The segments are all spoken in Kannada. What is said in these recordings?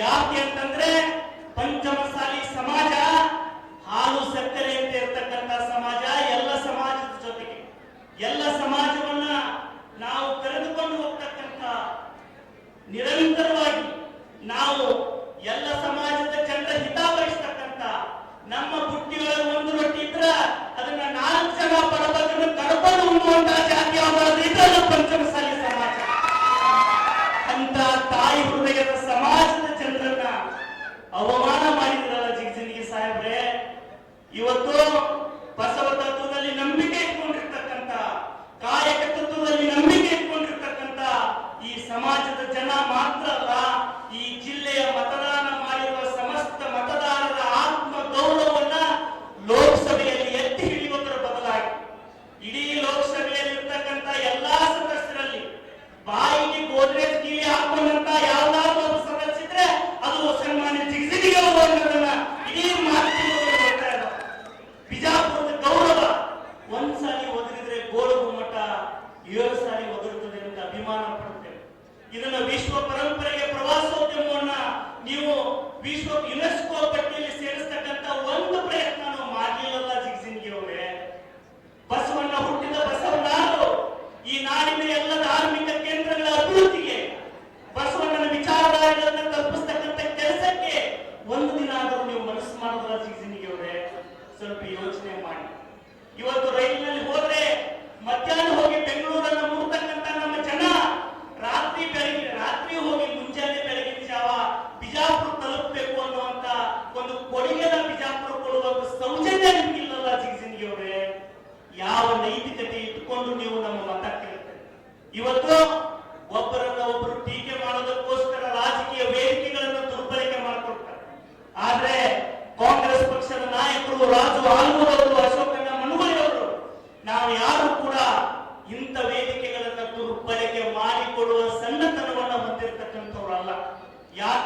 ಯಾಕೆ ಅಂತಂದ್ರೆ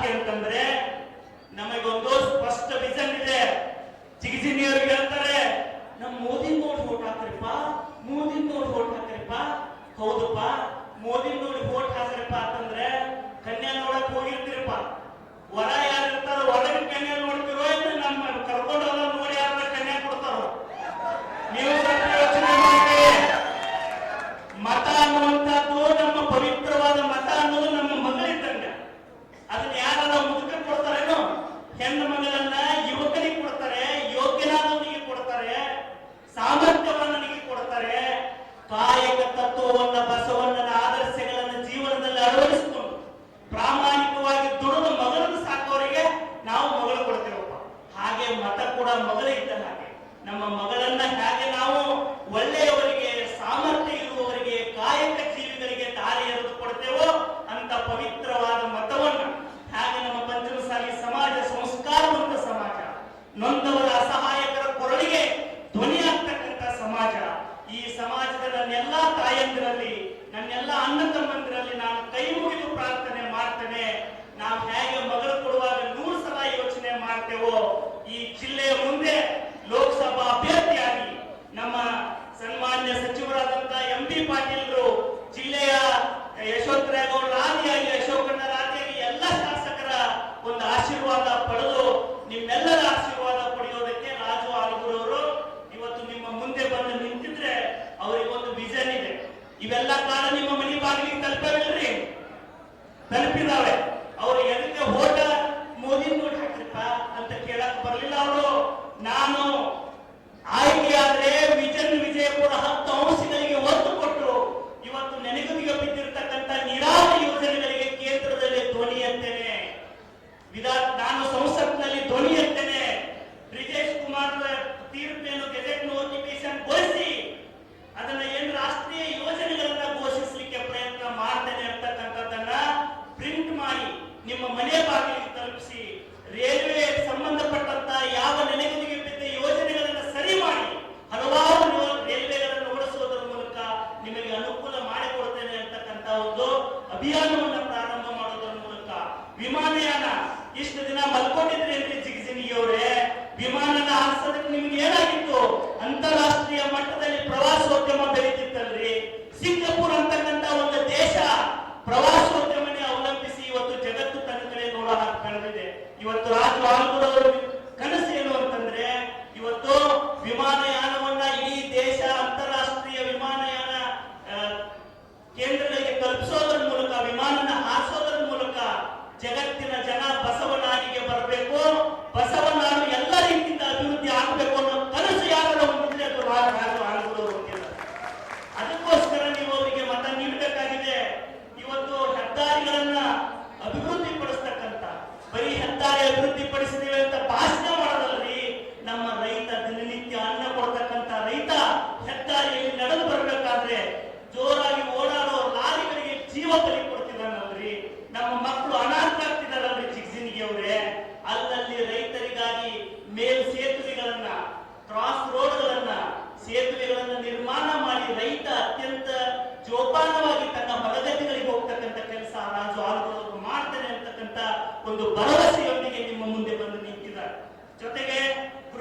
ಯಾಕೆ ಅಂತಂದ್ರೆ ನಮಗೊಂದು ಸ್ಪಷ್ಟ ವಿಷನ್ ಇದೆ. ಚಿಕಿತ್ಸೆಯವರು ಹೇಳ್ತಾರೆ, ನಮ್ ಮೋದಿ ನೋಡಿ ಓಟ್ ಹಾಕ್ರಿಪ್ಪ ಮೋದಿ ನೋಡಿ ಓಟ್ ಹಾಕ್ರಿಪ್ಪ ಹೌದಪ್ಪ ಮೋದಿ ನೋಡಿ ವೋಟ್ ಹಾಕ್ರಿಪ್ಪ ಅಂತಂದ್ರೆ, ಕನ್ಯಾ ನೋಡಕ್ ಹೋಗಿರ್ತಿರಪ್ಪ. ವರ ಯಾರಿರ್ತಾರ, ವರ ಮಗಳ ಇದ್ದ ಹಾಗೆ. ನಮ್ಮ ಮಗಳನ್ನ ಹೇಗೆ ಇವೆಲ್ಲ ಕಾರಣ ನಿಮ್ಮ ಮನಿ ಬಾಗಿಲಿಗೆ ತಲುಪಲ್ರಿ ತಲುಪಿದಾವೆ ಅವರು ಎದಕ್ಕೆ ಹೋಟ ಮೋದಿ ನೋಡಿ ಹಾಕ್ರಿಪ್ಪ ಅಂತ ಕೇಳಕ್ ಬರಲಿಲ್ಲ ಅವರು. ನಾನು ಆಯ್ಕೆಯಾದ್ರೆ ವಿಜನ್ ವಿಜಯಪುರ ಹತ್ತು ಅಂಶಗಳಿಗೆ ಒತ್ತು ಕೊಟ್ಟು ಇವತ್ತು ನೆನಗುದಿಗೆ ಬಿದ್ದಿರತಕ್ಕಂತ ನೀರಾವರಿ ಯೋಜನೆಗಳಿಗೆ ಕೇಂದ್ರದಲ್ಲಿ ಧ್ವನಿ ಎತ್ತೇನೆ. ನಾನು ಸಂಸತ್ನಲ್ಲಿ ಧ್ವನಿ ಎತ್ತೇನೆ. ಬ್ರಿಜೇಶ್ ಕುಮಾರ್ ತೀರ್ಪೇನು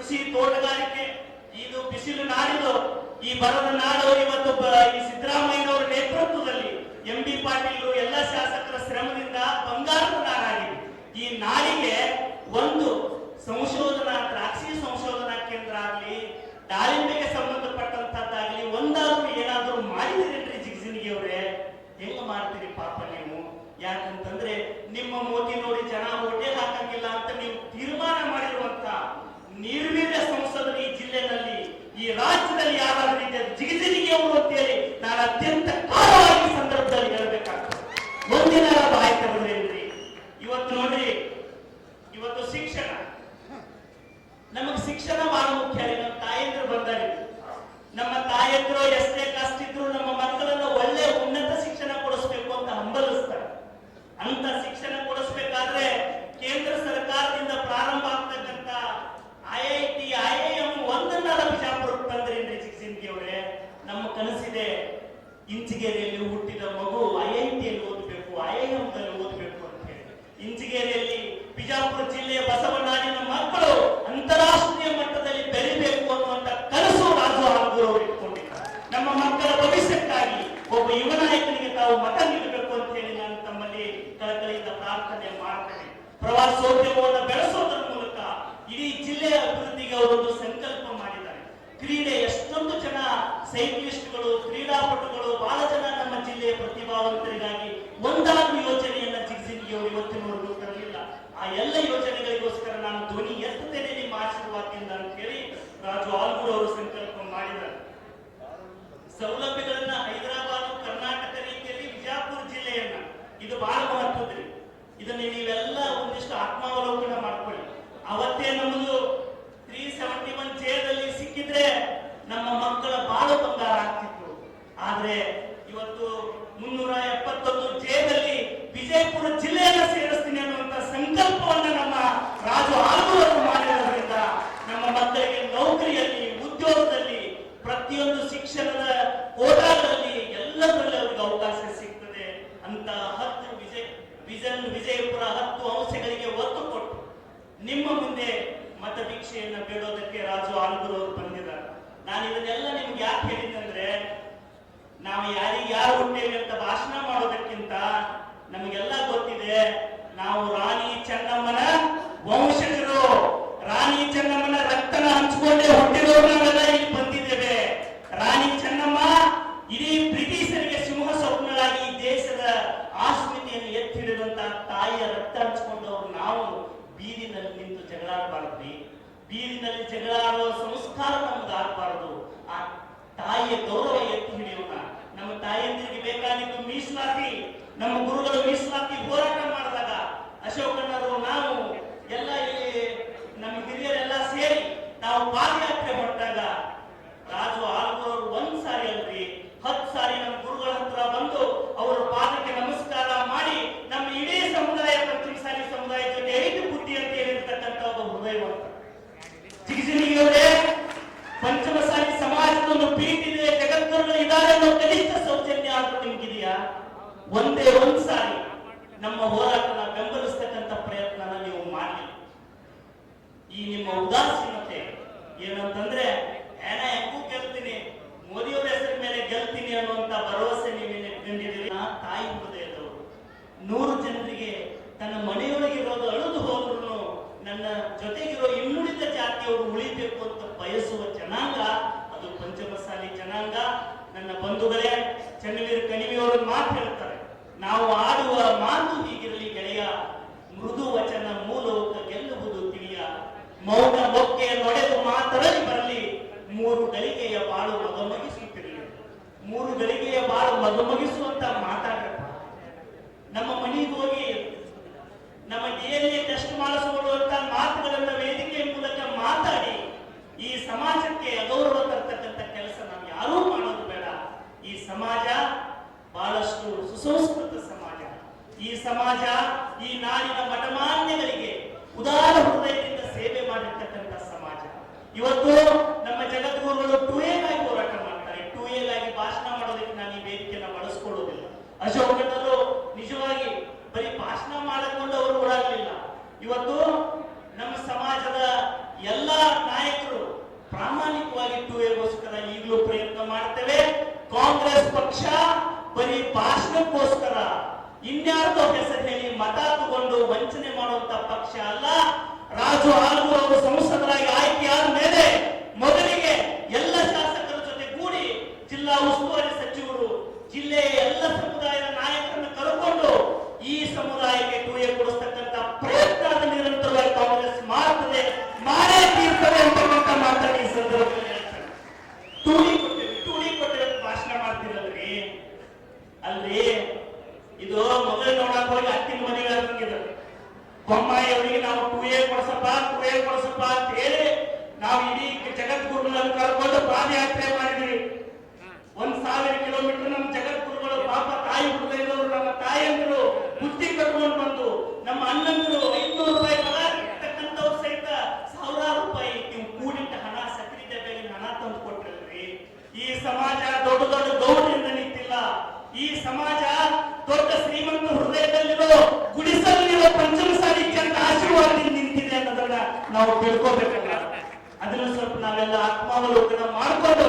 ಕೃಷಿ ತೋಟಗಾರಿಕೆ, ಇದು ಬಿಸಿಲು ನಾಡಿದು ಈ ಬರದ ನಾಡು ಇವತ್ತು ಈ ಸಿದ್ದರಾಮಯ್ಯನವರ ನೇತೃತ್ವದಲ್ಲಿ ಎಂ ಬಿ ಪಾಟೀಲ್ ಎಲ್ಲ ಶಾಸಕರ ಶ್ರಮದಿಂದ ಬಂಗಾರದ ನಾಡಾಗಿದೆ ಈ ನಾಡಿಗೆ ಒಂದು ಸಂಶೋಧನಾ, ದ್ರಾಕ್ಷಿ ಸಂಶೋಧನಾ ಕೇಂದ್ರ ಆಗಲಿ, ದಾಳಿಂಬೆಗೆ ಸಂಬಂಧಪಟ್ಟಂತದ್ದಾಗಲಿ ಒಂದಾದ್ರೂ ಏನಾದ್ರೂ ಮಾಡಿದಿರೇನ್ರಿ ಜಿಗ್ಜಿನಿಗೆ ಅವರೇ ಹೆಂಗ ಮಾಡ್ತೀರಿ ಪಾಪ ನೀವು? ಯಾಕೆ ನಮ್ಮ ಮಕ್ಕಳ ಭವಿಷ್ಯಕ್ಕಾಗಿ ಒಬ್ಬ ಯುವ ನಾಯಕನಿಗೆ ತಾವು ಮತ ನೀಡಬೇಕು ಅಂತ ಹೇಳಿ ನಾನು ತಮ್ಮಲ್ಲಿ ಕಳಕಳಿಯಿಂದ ಪ್ರಾರ್ಥನೆ ಮಾಡ್ತೇನೆ. ಪ್ರವಾಸೋದ್ಯಮವನ್ನು ಬೆಳೆಸೋದ್ರ ಮೂಲಕ ಇಡೀ ಜಿಲ್ಲೆಯ ಅಭಿವೃದ್ಧಿಗೆ ಅವರೊಂದು ಸಂಕಲ್ಪ ಮಾಡಿದ್ದಾರೆ. ಕ್ರೀಡೆ ಎಷ್ಟೊಂದು ಜನ ಸೈಕ್ಲಿಸ್ಟ್ಗಳು, ಕ್ರೀಡಾಪಟುಗಳು, ಬಹಳ ಜನ ನಮ್ಮ ಜಿಲ್ಲೆಯ ಪ್ರತಿಭಾವಂತರಿಗಾಗಿ ಒಂದಾದ್ರು ಯೋಜನೆಯನ್ನ ಜಿಗ್ಜಿನ್ಗೆ ಅವರು ಇವತ್ತಿನವರೆಗೂ ತರಲಿಲ್ಲ. ಆ ಎಲ್ಲ ಯೋಜನೆಗಳಿಗೋಸ್ಕರ ನಾನು ಧ್ವನಿ ಎತ್ತುತ್ತೇನೆ ನಿಮ್ಮ ಆಶೀರ್ವಾದದಿಂದ ಅಂತ ಹೇಳಿ ಯಾರಿಗೆ ಯಾರು ಹುಟ್ಟೇವೆ ಅಂತ ಭಾಷಣ ಮಾಡೋದಕ್ಕಿಂತ ನಮಗೆಲ್ಲ ಗೊತ್ತಿದೆ, ನಾವು ರಾಣಿ ಚೆನ್ನಮ್ಮನ ವಂಶಜರು. ರಾಣಿ ಚೆನ್ನಮ್ಮನ ರಕ್ತನ ಹಂಚಿಕೊಂಡೇ ಹುಟ್ಟಿರೋರು ನಾವೆಲ್ಲ ಇಲ್ಲಿ ಬಂದಿದ್ದೇವೆ. ರಾಣಿ ಚೆನ್ನಮ್ಮ ಇಡೀ ಬ್ರಿಟಿಷರಿಗೆ ಸಿಂಹ ಸ್ವಪ್ನಳಾಗಿ ದೇಶದ ಆಸ್ಮಿತಿಯನ್ನು ಎತ್ತಿ ಹಿಡಿದಂತ ತಾಯಿಯ ರಕ್ತ ಹಂಚಿಕೊಂಡವರು ನಾವು. ಬೀದಿನಲ್ಲಿ ನಿಂತು ಜಗಳಾಡಬಾರದ್ರಿ. ಬೀದಿನಲ್ಲಿ ಜಗಳಾಡುವ ಸಂಸ್ಕಾರ ನಮ್ಗೆ ಆಗಬಾರದು ಆ ತಾಯಿಯ ಗೌರವ ನಮ್ಮ ಗುರುಗಳು ಜನಾಂಗ, ನನ್ನ ಬಂಧುಗಳೇ, ಚನ್ನವೀರ ಕಣಿವೆಯವರು ಮಾತು ಹೇಳ್ತಾರೆ. ನಾವು ಆಡುವ ಮಾತು ಹೀಗಿರಲಿ ಗೆಳೆಯ, ಮೃದು ವಚನ ಮೂಲೋಕ ಗೆಲ್ಲುವುದು ತಿಳಿಯ. ಮೌನ ಮೊಕ್ಕೆ ನೊಡೆದು ಮಾತರಲ್ಲಿ ಬರಲಿ, ಮೂರು ಗಳಿಗೆಯ ಬಾಳು ಮಗಮಗಿಸುತ್ತಿರಲಿ ಮೂರು ಗಳಿಗೆಯ ಬಾಳು ಮಗಮಗಿಸುವ ಇವತ್ತು ನಮ್ಮ ಜಗದ್ಗುರುಗಳು ಟು ಎಲ್ ಆಗಿ ಹೋರಾಟ ಮಾಡ್ತಾರೆ. ಟು ಎಲ್ ಆಗಿ ಭಾಷಣ ಮಾಡೋದಕ್ಕೆ ನಾನು ಈ ವೇದಿಕೆಯನ್ನ ಬಳಸ್ಕೊಳ್ಳೋದಿಲ್ಲ. ಅಶೋಕನವರು ನಿಜವಾಗಿ ಬರೀ ಭಾಷಣ ಮಾಡಿಕೊಂಡು ಅವರು ಓಡಾಗಲಿಲ್ಲ ಇವತ್ತು ನಮ್ಮ ಸಮಾಜದ ಎಲ್ಲ ನಾಯಕರು ಪ್ರಾಮಾಣಿಕವಾಗಿ ಟು ಎಲ್ಗೋಸ್ಕರ ಈಗಲೂ ಪ್ರಯತ್ನ ಮಾಡ್ತೇವೆ. ಕಾಂಗ್ರೆಸ್ ಪಕ್ಷ ಬರೀ ಭಾಷಣಕ್ಕೋಸ್ಕರ ಇನ್ಯಾರ್ದೋ ಹೆಸರು ಹೇಳಿ ಮತ ತಗೊಂಡು ವಂಚನೆ ಮಾಡುವಂತ ಪಕ್ಷ ಅಲ್ಲ. ರಾಜು ಆಗುವ ಅವರು ಇದು ಮೊದಲು ನೋಡಕ್ ಹೋಗಿ ಅತ್ತಿನ ಮನೆಗೆ ಆಗ್ತಂಗಿದ್ರು ಬೊಮ್ಮಾಯಿ ಅವರಿಗೆ ನಾವು ಟೂ ಎ ಕೊಡ್ಸಪ್ಪ ಟೂ ಎ ಕೊಡ್ಸಪ್ಪ ಅಂತ ಹೇಳಿ ನಾವು ಇಡೀ ಜಗದ್ಗುರುಗಳನ್ನು ಕರ್ಕೊಂಡು ಪಾದಯಾತ್ರೆ ಮಾಡಿದ್ವಿ. ಒಂದ್ ಸಾವಿರ ಕಿಲೋಮೀಟರ್ ನಮ್ಮ ಜಗದ್ಗುರುಗಳು ಪಾಪ ತಾಯಿ ಹುಡುಗರು ನಮ್ಮ ತಾಯಂದಿರು ಬುದ್ಧಿ ಕಟ್ಕೊಂಡು ಬಂದು ನಮ್ಮ ಅಣ್ಣಂದಿರು ಐದ್ನೂರು ರೂಪಾಯಿ ಪಗಾರ ಇರ್ತಕ್ಕಂಥವ್ರು ಸಹಿತ ಸಾವಿರಾರು ರೂಪಾಯಿ ನೀವು ಕೂಡಿಟ್ಟ ಹಣ, ಸಕ್ರಿ ಡಬ್ಬಿಗೆ ಹಣ ತಂದು ಈ ಸಮಾಜ ದೊಡ್ಡ ದೊಡ್ಡ ಗೌಡರಿಂದ ನಿಂತಿಲ್ಲ ಈ ಸಮಾಜ ಗುಡಿಸಲಿರೋ ಪಂಚಮಸಾಲಿ ಅಂತ ಆಶೀರ್ವಾದದಿಂದ ನಿಂತಿದೆ ಅನ್ನೋದನ್ನ ನಾವು ತಿಳ್ಕೋಬೇಕಲ್ಲ. ಅದನ್ನು ಸ್ವಲ್ಪ ನಾವೆಲ್ಲ ಆತ್ಮಾವಲೋಕನ ಮಾಡಿಕೊಂಡು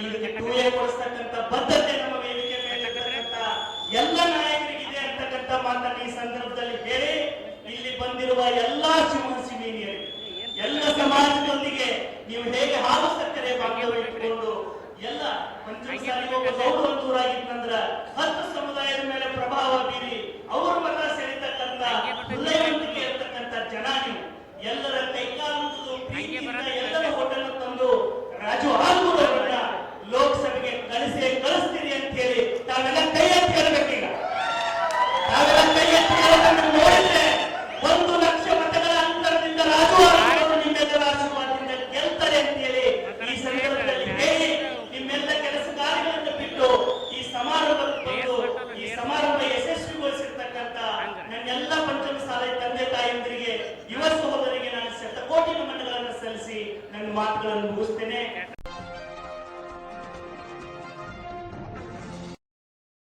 ಇದಕ್ಕೆ ಟೂ ಎ ಕೊಡಿಸ್ತಕ್ಕಂಥ ಬದ್ಧತೆ ನಮ್ಮ ವೇದಿಕೆ ಮೇಲೆ ಇರ್ತಕ್ಕಂಥ ಎಲ್ಲ ನಾಯಕರಿಗಿದೆ ಅಂತಕ್ಕಂಥ ಮಾತನ್ನ ಈ ಸಂದರ್ಭದಲ್ಲಿ ಹೇಳಿ, ಇಲ್ಲಿ ಬಂದಿರುವ ಎಲ್ಲಾ ಸಿಂಹ ಸಿಮಿನಿಯರಿಗೆ ಎಲ್ಲ ಸಮಾಜದೊಂದಿಗೆ ನೀವು ಹೇಗೆ ಹಾಲು ಸಕ್ಕರೆ ಬಾಂಧವ್ಯ ಇಟ್ಕೊಂಡು ಎಲ್ಲ ಪಂಚಮಸಾಲಿ ಒಬ್ಬ ಗೌರವಂತೂರಾಗಿದ್ನಂದ್ರ ಹತ್ತು ಸಮುದಾಯದ ಮೇಲೆ ಪ್ರಭಾವ ಬೀರಿ